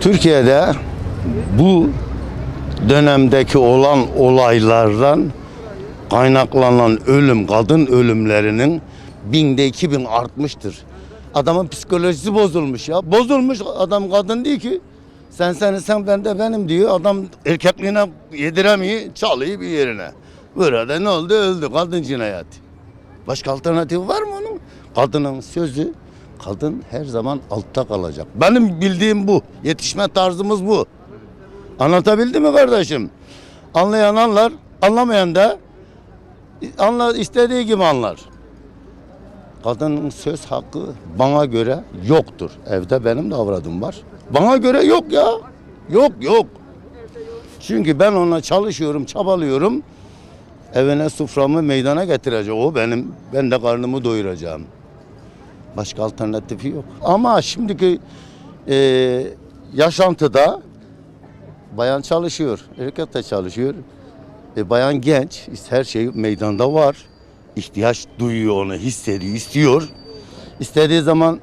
Türkiye'de bu dönemdeki olan olaylardan kaynaklanan ölüm, kadın ölümlerinin binde iki bin artmıştır. Adamın psikolojisi bozulmuş ya. Bozulmuş adam kadın değil ki. Sen seni sen ben de benim diyor. Adam erkekliğine yediremiyor, çalıyor bir yerine. Burada ne oldu? Öldü. Kadın cinayeti. Başka alternatifi var mı onun? Kadının sözü, kadın her zaman altta kalacak. Benim bildiğim bu. Yetişme tarzımız bu. Anlatabildim mi kardeşim? Anlayan anlar, anlamayan da anlar, istediği gibi anlar. Kadının söz hakkı bana göre yoktur. Evde benim de avradım var. Bana göre yok ya. Yok yok. Çünkü ben onunla çalışıyorum, çabalıyorum. Evine suframı meydana getirecek. O benim, ben de karnımı doyuracağım. Başka alternatifi yok. Ama şimdiki e, yaşantıda bayan çalışıyor, erkek de çalışıyor. E, bayan genç, her şey meydanda var. İhtiyaç duyuyor onu, hissediyor, istiyor. İstediği zaman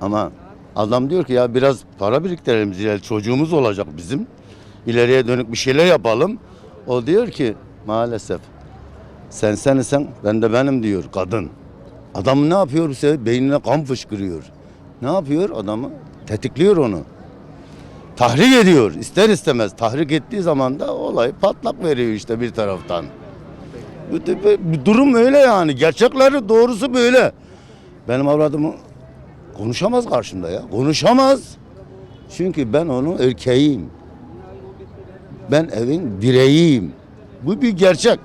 ama adam diyor ki ya biraz para biriktirelim, zira çocuğumuz olacak bizim. İleriye dönük bir şeyler yapalım. O diyor ki maalesef sen sensen ben de benim diyor kadın. Adam ne yapıyor sefer? Beynine kan fışkırıyor. Ne yapıyor adamı? Tetikliyor onu. Tahrik ediyor ister istemez. Tahrik ettiği zaman da olay patlak veriyor işte bir taraftan. Bu, bu durum öyle yani. Gerçekleri doğrusu böyle. Benim avradımı konuşamaz karşımda ya. Konuşamaz. Çünkü ben onun erkeğiyim. Ben evin direğiyim. Bu bir gerçek.